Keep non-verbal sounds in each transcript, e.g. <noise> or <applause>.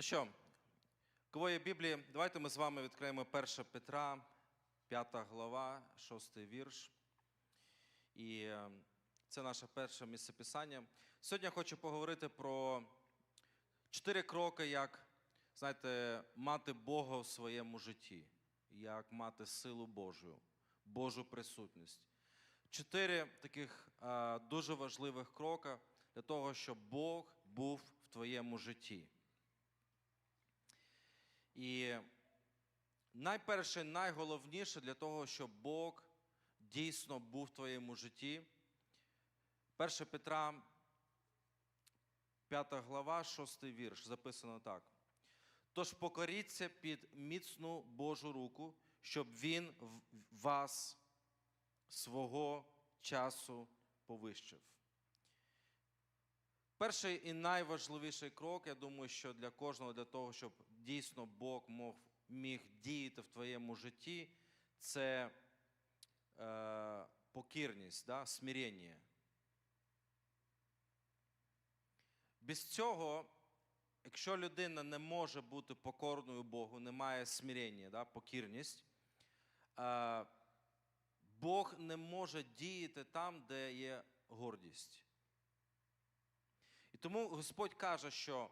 Ну що, кого Біблії, давайте ми з вами відкриємо 1 Петра, 5 глава, 6 вірш. І е, це наше перше місцеписання. Сьогодні я хочу поговорити про чотири кроки, як, знаєте, мати Бога в своєму житті, як мати силу Божу, Божу присутність. Чотири таких е, дуже важливих кроки для того, щоб Бог був в твоєму житті. І найперше, найголовніше для того, щоб Бог дійсно був в твоєму житті. 1 Петра, 5 глава, 6 вірш, записано так. Тож покоріться під міцну Божу руку, щоб Він вас свого часу повищив. Перший і найважливіший крок, я думаю, що для кожного, для того, щоб дійсно Бог мог, міг діяти в твоєму житті, це е, покірність, да, смирення. Без цього, якщо людина не може бути покорною Богу, не має смирення, да, покірність, е, Бог не може діяти там, де є гордість. І тому Господь каже, що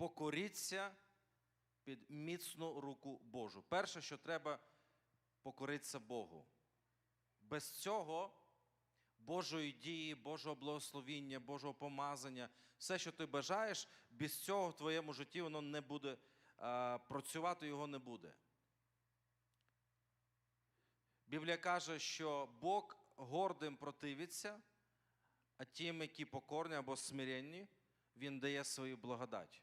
покоріться під міцну руку Божу. Перше, що треба покоритися Богу. Без цього Божої дії, Божого благословіння, Божого помазання, все, що ти бажаєш, без цього в твоєму житті воно не буде а, працювати, його не буде. Біблія каже, що Бог гордим противиться, а тим, які покорні або смиренні, Він дає свою благодать.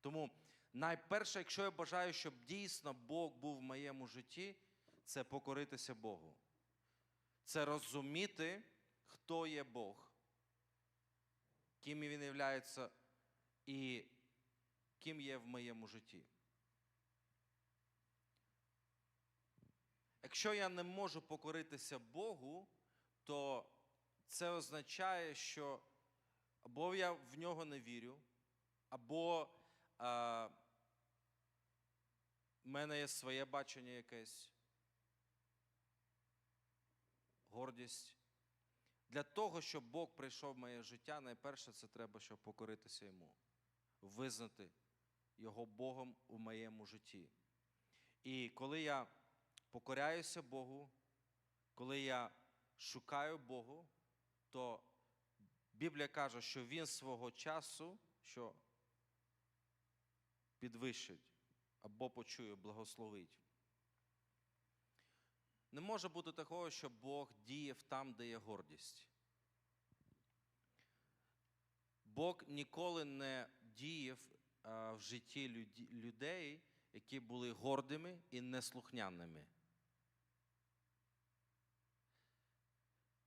Тому найперше, якщо я бажаю, щоб дійсно Бог був в моєму житті, це покоритися Богу. Це розуміти, хто є Бог, ким Він є і ким є в моєму житті. Якщо я не можу покоритися Богу, то це означає, що або я в нього не вірю, або а, в мене є своє бачення якесь, гордість. Для того, щоб Бог прийшов в моє життя, найперше це треба, щоб покоритися йому, визнати його Богом у моєму житті. І коли я покоряюся Богу, коли я шукаю Богу, то Біблія каже, що Він свого часу що підвищить або почує, благословить. Не може бути такого, що Бог діяв там, де є гордість. Бог ніколи не діяв в житті людей, які були гордими і неслухняними.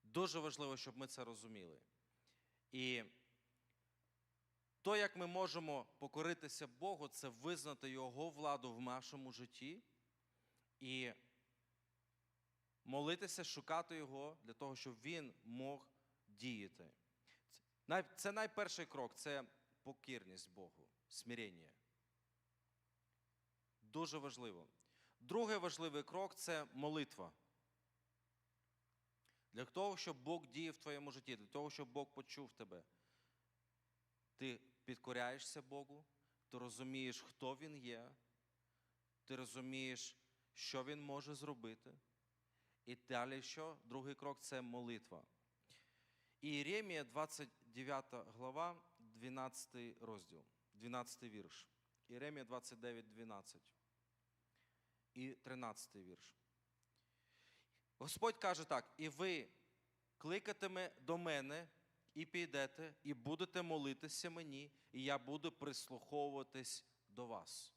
Дуже важливо, щоб ми це розуміли. І то, як ми можемо покоритися Богу, це визнати Його владу в нашому житті і молитися, шукати Його для того, щоб Він мог діяти. Це найперший крок це покірність Богу, смирення. Дуже важливо. Другий важливий крок це молитва. Для того, щоб Бог діяв в твоєму житті, для того, щоб Бог почув тебе. Ти підкоряєшся Богу, ти розумієш, хто Він є, ти розумієш, що Він може зробити. І далі що? Другий крок це молитва. І Єремія, 29 глава, 12 розділ, 12 вірш. Єремія 29, 12. І 13 вірш. Господь каже так: і ви кликатиме до мене, і підете, і будете молитися мені, і я буду прислуховуватись до вас.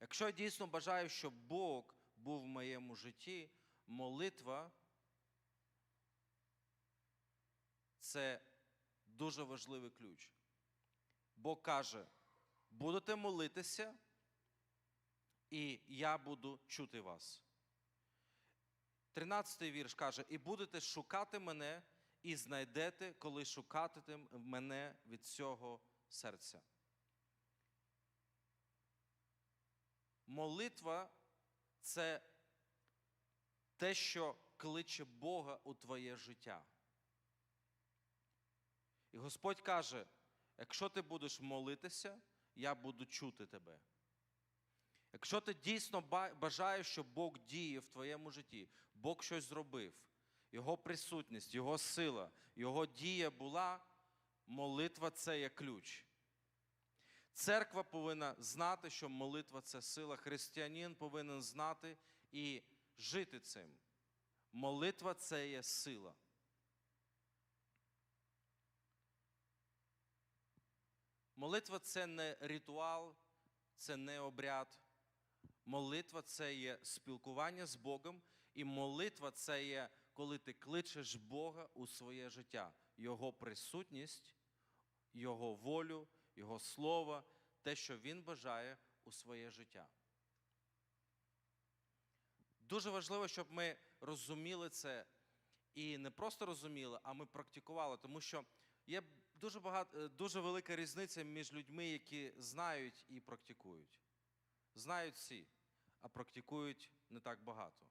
Якщо я дійсно бажаю, щоб Бог був в моєму житті, молитва це дуже важливий ключ. Бог каже: будете молитися, і я буду чути вас. 13 вірш каже: І будете шукати мене, і знайдете, коли шукатимете мене від всього серця. Молитва це те, що кличе Бога у твоє життя. І Господь каже: якщо ти будеш молитися, я буду чути тебе. Якщо ти дійсно бажаєш, щоб Бог діє в твоєму житті, Бог щось зробив, Його присутність, Його сила, Його дія була, молитва це є ключ. Церква повинна знати, що молитва це сила. Християнин повинен знати і жити цим. Молитва це є сила. Молитва це не ритуал, це не обряд. Молитва це є спілкування з Богом, і молитва це є, коли ти кличеш Бога у своє життя, Його присутність, Його волю, Його слово, те, що Він бажає у своє життя. Дуже важливо, щоб ми розуміли це і не просто розуміли, а ми практикували, тому що є дуже багато, е, дуже велика різниця між людьми, які знають і практикують. Знають всі, а практикують не так багато.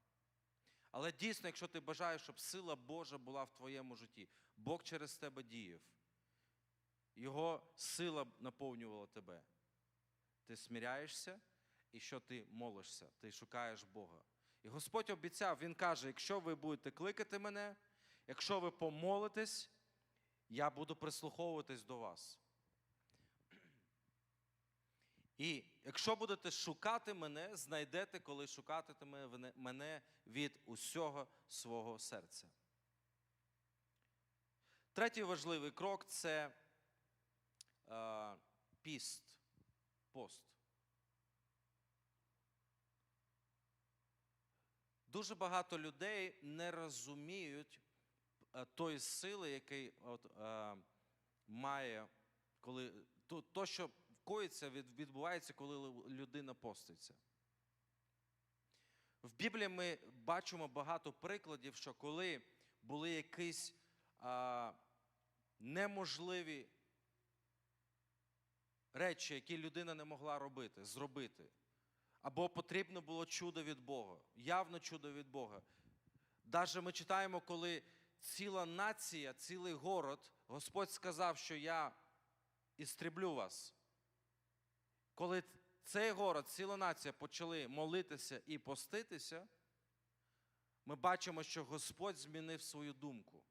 Але дійсно, якщо ти бажаєш, щоб сила Божа була в твоєму житті, Бог через тебе діяв, Його сила наповнювала тебе. Ти сміряєшся, і що ти молишся, ти шукаєш Бога. І Господь обіцяв, Він каже: якщо ви будете кликати мене, якщо ви помолитесь, я буду прислуховуватись до вас. І якщо будете шукати мене, знайдете, коли шукатиме мене- від усього свого серця. Третій важливий крок це е, піст, пост. Дуже багато людей не розуміють е, тої сили, який от, е, має, коли то, то, що коїться, відбувається, коли людина поститься. В Біблії ми бачимо багато прикладів, що коли були якісь а, неможливі речі, які людина не могла робити, зробити, або потрібно було чудо від Бога, явно чудо від Бога. Даже ми читаємо, коли ціла нація, цілий город, Господь сказав, що я істреблю вас. Коли цей город, ціла нація почали молитися і поститися, ми бачимо, що Господь змінив свою думку.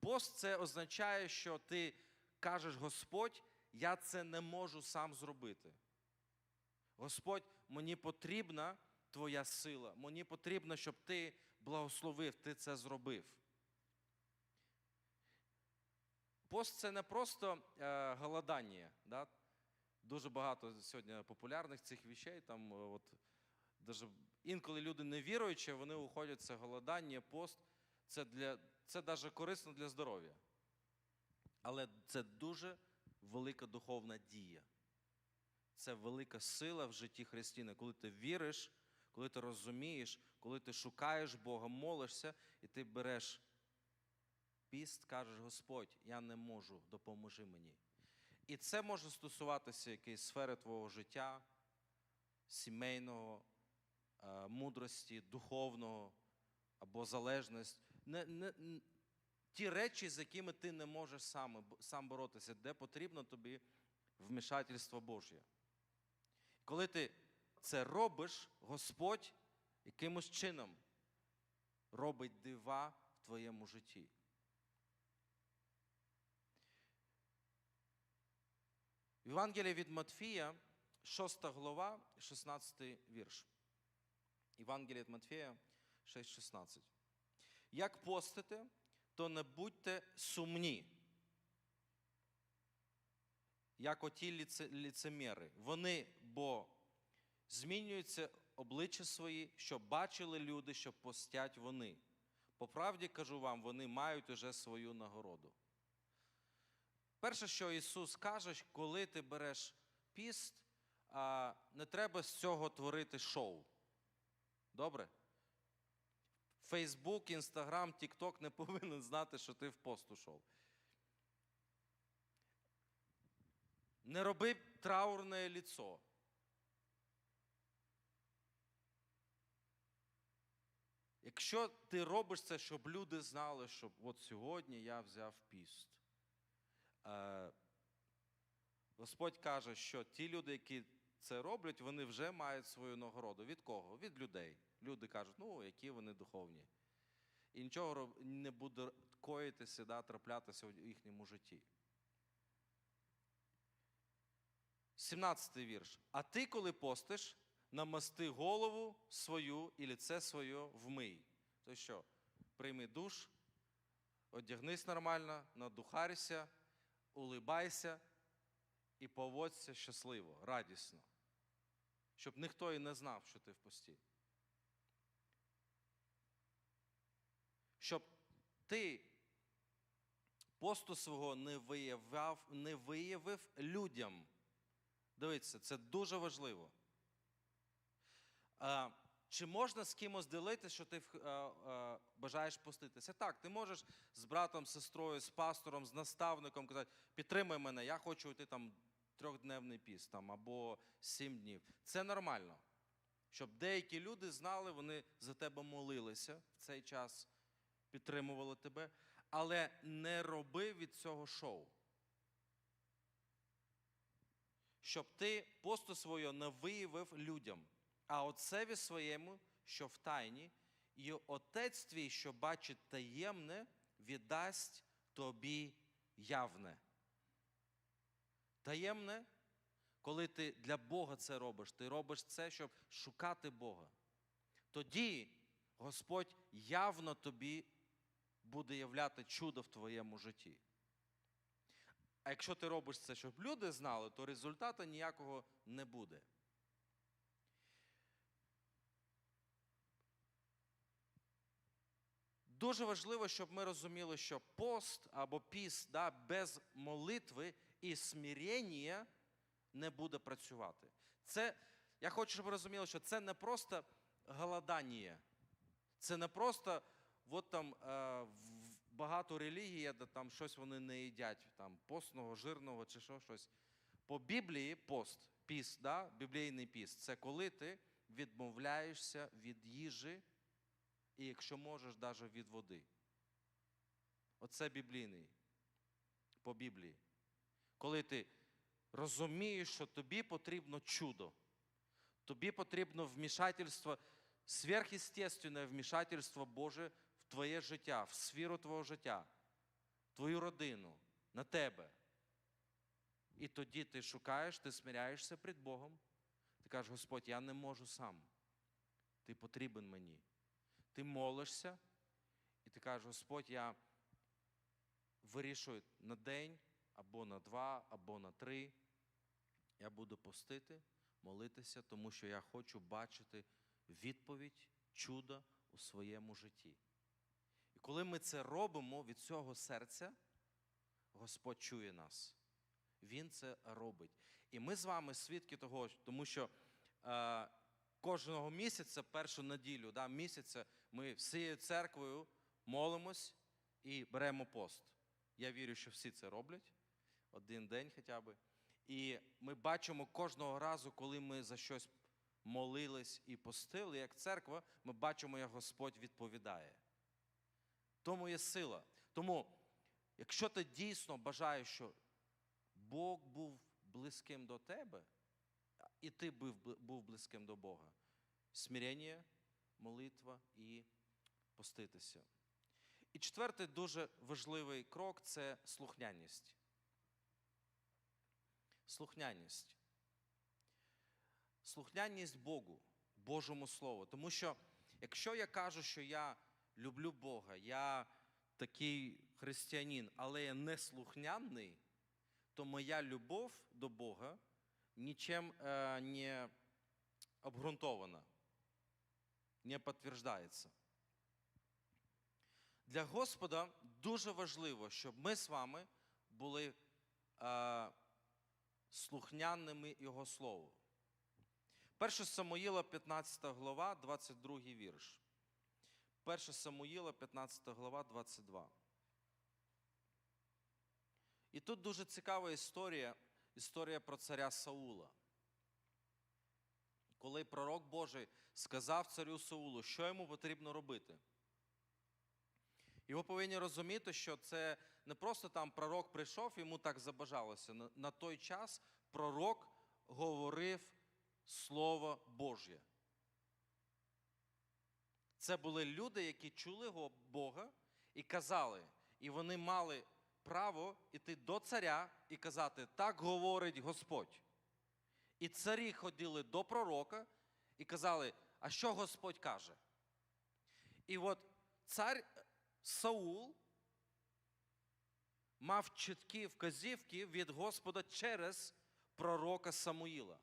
Пост це означає, що ти кажеш, Господь, я це не можу сам зробити. Господь, мені потрібна твоя сила, мені потрібно, щоб ти благословив, ти це зробив. Пост це не просто е, голодання. Да? Дуже багато сьогодні популярних цих вещей. Там, е, от, даже інколи люди не віруючі, вони уходять, це голодання, пост. Це, для, це навіть корисно для здоров'я. Але це дуже велика духовна дія. Це велика сила в житті християна, коли ти віриш, коли ти розумієш, коли ти шукаєш Бога, молишся, і ти береш піст, кажеш, Господь, я не можу, допоможи мені. І це може стосуватися якоїсь сфери твого життя, сімейного, е, мудрості, духовного або залежність. Не, не, ті речі, з якими ти не можеш сам, сам боротися, де потрібно тобі вмішательство Божє. Коли ти це робиш, Господь якимось чином робить дива в твоєму житті. В Євангелії від Матфія, 6 глава, 16 вірш. Євангелія від Матфія 6,16. Як постите, то не будьте сумні, як оті ліце, ліцеміри. Вони, бо змінюються обличчя свої, щоб бачили люди, що постять вони. По правді кажу вам, вони мають уже свою нагороду. Перше, що Ісус каже, коли ти береш піст, не треба з цього творити шоу. Добре? Фейсбук, Інстаграм, Тікток не <laughs> повинен знати, що ти в пост ушов. Не роби траурне ліцо. Якщо ти робиш це, щоб люди знали, що от сьогодні я взяв піст. Е, Господь каже, що ті люди, які це роблять, вони вже мають свою нагороду. Від кого? Від людей. Люди кажуть, ну, які вони духовні. І нічого не буде коїтися, да, траплятися в їхньому житті. 17 вірш. А ти, коли постиш, намасти голову свою і лице своє вмий. То що? Прийми душ, одягнись нормально, надухарся, улибайся і поводься щасливо, радісно. Щоб ніхто і не знав, що ти в пості. Щоб ти посту свого не виявляв, не виявив людям. Дивіться, це дуже важливо. А, чи можна з кимось ділитися, що ти а, а, бажаєш поститися? Так, ти можеш з братом, сестрою, з пастором, з наставником казати, підтримай мене, я хочу йти там трьохдневний піст там, або сім днів. Це нормально. Щоб деякі люди знали, вони за тебе молилися в цей час, підтримували тебе, але не роби від цього шоу. Щоб ти посту свою не виявив людям, а отцеві своєму, що в тайні, і отець твій, що бачить таємне, віддасть тобі явне. Таємне, коли ти для Бога це робиш, ти робиш це, щоб шукати Бога. Тоді Господь явно тобі буде являти чудо в твоєму житті. А якщо ти робиш це, щоб люди знали, то результату ніякого не буде. Дуже важливо, щоб ми розуміли, що пост або піст да, без молитви і смирення не буде працювати. Це, я хочу, щоб ви розуміли, що це не просто голодання. Це не просто от там е, багато релігій, де там щось вони не їдять, там постного, жирного чи що, щось. По Біблії пост, піст, да, біблійний піст це коли ти відмовляєшся від їжі, і якщо можеш, навіть від води. Оце біблійний по Біблії. Коли ти розумієш, що тобі потрібно чудо, тобі потрібно вмішательство, сверхъестественне вмішательство Боже в твоє життя, в сферу твого життя, в твою родину, на тебе. І тоді ти шукаєш, ти смиряєшся перед Богом. Ти кажеш, Господь, я не можу сам. Ти потрібен мені. Ти молишся, і ти кажеш, Господь, я вирішую на день, або на два, або на три. Я буду постити, молитися, тому що я хочу бачити відповідь, чудо у своєму житті. І коли ми це робимо від цього серця, Господь чує нас. Він це робить. І ми з вами свідки того, тому що е, кожного місяця, першу неділю да, місяця, ми всією церквою молимось і беремо пост. Я вірю, що всі це роблять один день хоча б. І ми бачимо кожного разу, коли ми за щось молились і постили, як церква, ми бачимо, як Господь відповідає. Тому є сила. Тому, якщо ти дійсно бажаєш, що Бог був близьким до тебе, і ти був, близьким до Бога, смирення, молитва і поститися. І четвертий дуже важливий крок це слухняність. Слухняність. Слухняність Богу, Божому Слову. Тому що якщо я кажу, що я люблю Бога, я такий християнин, але я не слухняний, то моя любов до Бога нічим е, не обґрунтована, не підтверджується. Для Господа дуже важливо, щоб ми з вами були е, слухняними Його Слову. 1 Самуїла, 15 глава, 22 вірш. 1 Самуїла, 15 глава, 22. І тут дуже цікава історія, історія про царя Саула. Коли пророк Божий сказав царю Саулу, що йому потрібно робити. І ви повинні розуміти, що це не просто там пророк прийшов, йому так забажалося. На, той час пророк говорив Слово Божє. Це були люди, які чули Бога і казали, і вони мали право йти до царя і казати, так говорить Господь. І царі ходили до пророка і казали, а що Господь каже? І от цар Саул мав чіткі вказівки від Господа через пророка Самуїла.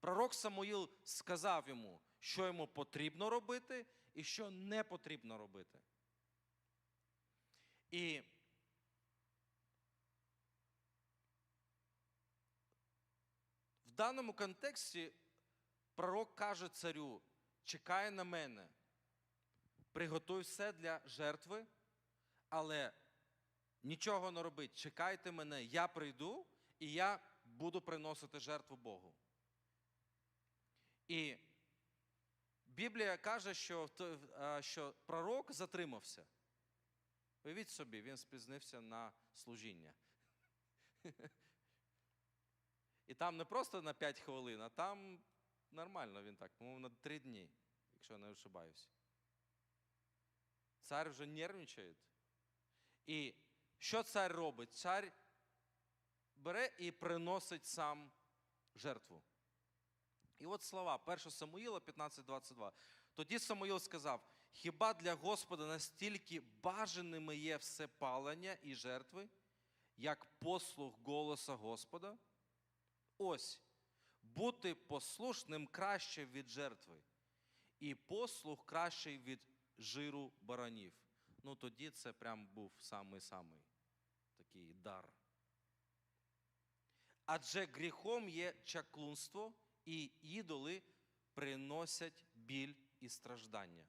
Пророк Самуїл сказав йому, що йому потрібно робити і що не потрібно робити. І в даному контексті пророк каже царю: чекай на мене, приготуй все для жертви, але нічого не робить. Чекайте мене, я прийду і я буду приносити жертву Богу. І Біблія каже, що, що пророк затримався. Уявіть собі, він спізнився на служіння. <laughs> І там не просто на 5 хвилин, а там нормально він так, по-моєму, на 3 дні, якщо я не ошибаюсь. Цар вже нервничає. І що цар робить? Цар бере і приносить сам жертву. І от слова 1 Самуїла 15:22. Тоді Самуїл сказав: Хіба для Господа настільки бажаними є все палення і жертви, як послух голоса Господа? Ось, бути послушним краще від жертви, і послух кращий від жиру баранів. Ну тоді це прям був самий-самий такий дар. Адже гріхом є чаклунство, і ідоли приносять біль і страждання.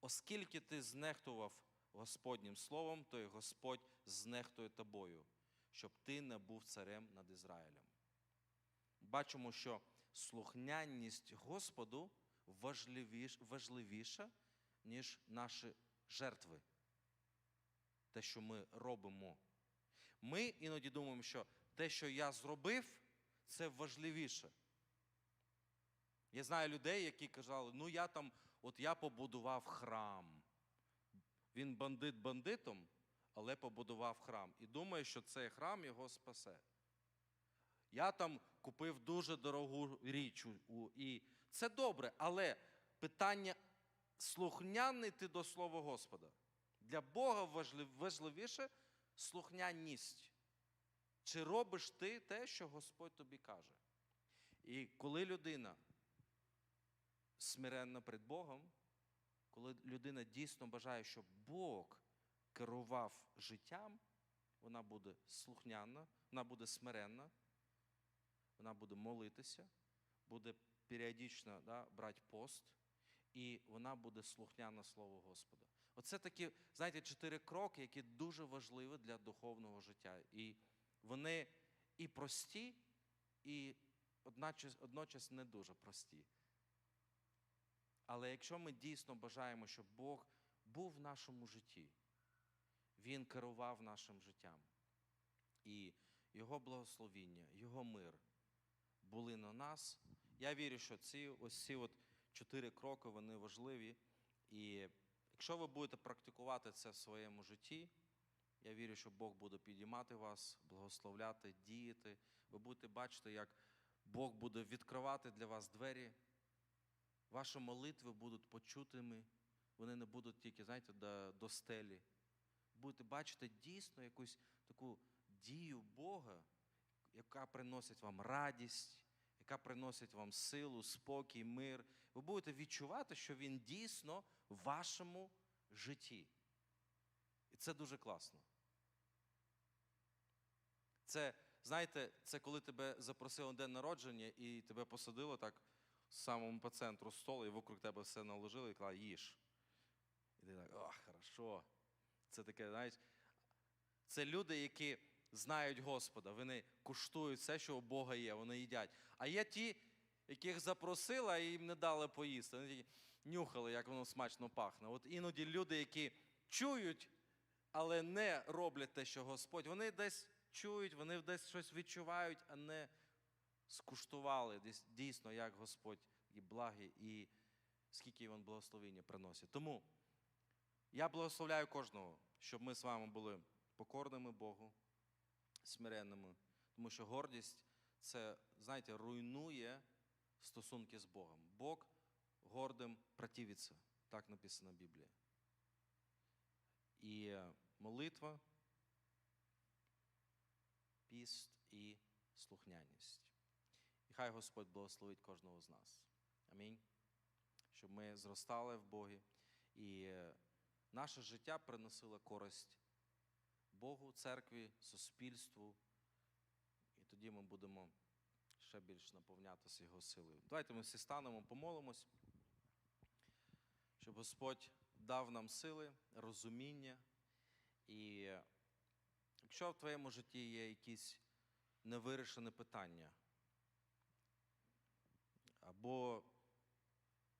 Оскільки ти знехтував Господнім словом, то й Господь знехтує тобою, щоб ти не був царем над Ізраїлем. Бачимо, що слухняність Господу важливіш, важливіша, ніж наші жертви. Те, що ми робимо. Ми іноді думаємо, що те, що я зробив, це важливіше. Я знаю людей, які казали, ну я там, от я побудував храм. Він бандит бандитом, але побудував храм. І думає, що цей храм його спасе. Я там купив дуже дорогу річ. І це добре, але питання слухняний ти до Слова Господа. Для Бога важливіше слухняність. Чи робиш ти те, що Господь тобі каже? І коли людина смиренна перед Богом, коли людина дійсно бажає, щоб Бог керував життям, вона буде слухняна, вона буде смиренна, вона буде молитися, буде періодично да, брати пост, і вона буде слухняна Слову Господа. Оце такі, знаєте, чотири кроки, які дуже важливі для духовного життя. І вони і прості, і одночас, одночас не дуже прості. Але якщо ми дійсно бажаємо, щоб Бог був в нашому житті, Він керував нашим життям, і Його благословіння, Його мир були на нас, я вірю, що ці ось ці от чотири кроки вони важливі. І якщо ви будете практикувати це в своєму житті, я вірю, що Бог буде підіймати вас, благословляти, діяти. Ви будете бачити, як Бог буде відкривати для вас двері. Ваші молитви будуть почутими, вони не будуть тільки, знаєте, до, до стелі. Будете бачити дійсно якусь таку дію Бога, яка приносить вам радість, яка приносить вам силу, спокій, мир. Ви будете відчувати, що Він дійсно в вашому житті. І це дуже класно. Це, знаєте, це коли тебе запросили на день народження і тебе посадило так в самому по центру столу, і вокруг тебе все наложили і казали, їж. І ти так, о, хорошо. Це таке, знаєш, це люди, які знають Господа, вони куштують все, що у Бога є, вони їдять. А є ті, яких запросили, а їм не дали поїсти. Вони нюхали, як воно смачно пахне. От іноді люди, які чують, але не роблять те, що Господь, вони десь чують, вони десь щось відчувають, а не скуштували десь дійсно, як Господь і благий, і скільки він благословення приносить. Тому я благословляю кожного, щоб ми з вами були покорними Богу, смиренними, тому що гордість це, знаєте, руйнує стосунки з Богом. Бог гордим противиться, так написано в Біблії. І молитва, піст і слухняність. І хай Господь благословить кожного з нас. Амінь. Щоб ми зростали в Богі і наше життя приносило користь Богу, церкві, суспільству. І тоді ми будемо ще більш наповнятися Його силою. Давайте ми всі станемо, помолимось, щоб Господь дав нам сили, розуміння. І якщо в твоєму житті є якісь невирішені питання, або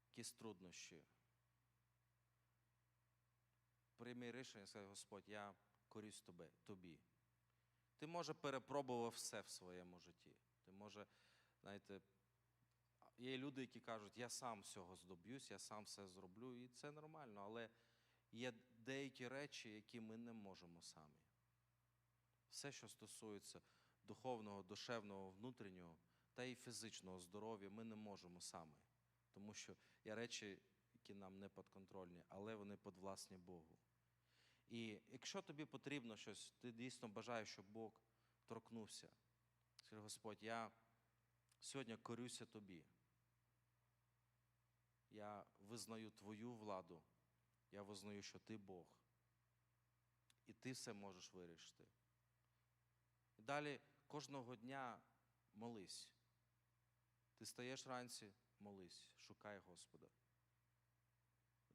якісь труднощі, прийми рішення, скажи, Господь, я корюсь тобі. Ти, може, перепробував все в своєму житті. Ти може, знаєте, є люди, які кажуть, я сам всього здоб'юсь, я сам все зроблю, і це нормально, але є деякі речі, які ми не можемо самі. Все, що стосується духовного, душевного, внутрішнього та і фізичного здоров'я, ми не можемо самі. Тому що є речі, які нам не підконтрольні, але вони підвласні Богу. І якщо тобі потрібно щось, ти дійсно бажаєш, щоб Бог торкнувся. Скажи, Господь, я сьогодні корюся тобі. Я визнаю твою владу. Я визнаю, що ти Бог. І ти все можеш вирішити. І далі кожного дня молись. Ти стаєш вранці, молись, шукай Господа.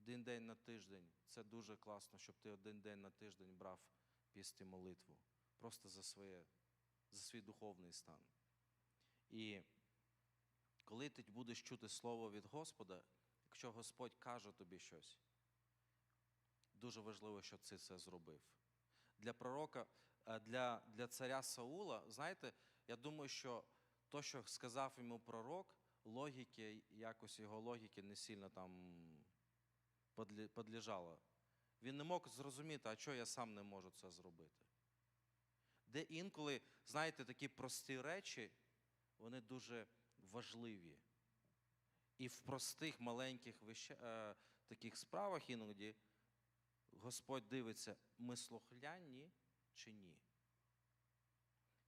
Один день на тиждень це дуже класно, щоб ти один день на тиждень брав пісти молитву. Просто за, своє, за свій духовний стан. І коли ти будеш чути слово від Господа, якщо Господь каже тобі щось, дуже важливо, щоб ти це зробив. Для пророка, е, для, для царя Саула, знаєте, я думаю, що то, що сказав йому пророк, логіки, якось його логіки не сильно там подлежало. Він не мог зрозуміти, а чого я сам не можу це зробити. Де інколи, знаєте, такі прості речі, вони дуже важливі. І в простих маленьких веща, е, таких справах іноді Господь дивиться, ми слухняні чи ні.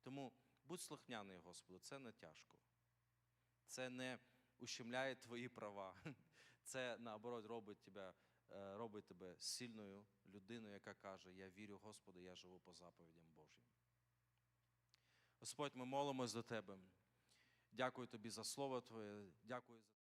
Тому будь слухняний, Господу, це не тяжко. Це не ущемляє твої права. Це наоборот робить тебе, е, робить тебе сильною людиною, яка каже: Я вірю Господу, я живу по заповідям Божим. Господь, ми молимось до Тебе. Дякую Тобі за слово Твоє. Дякую за.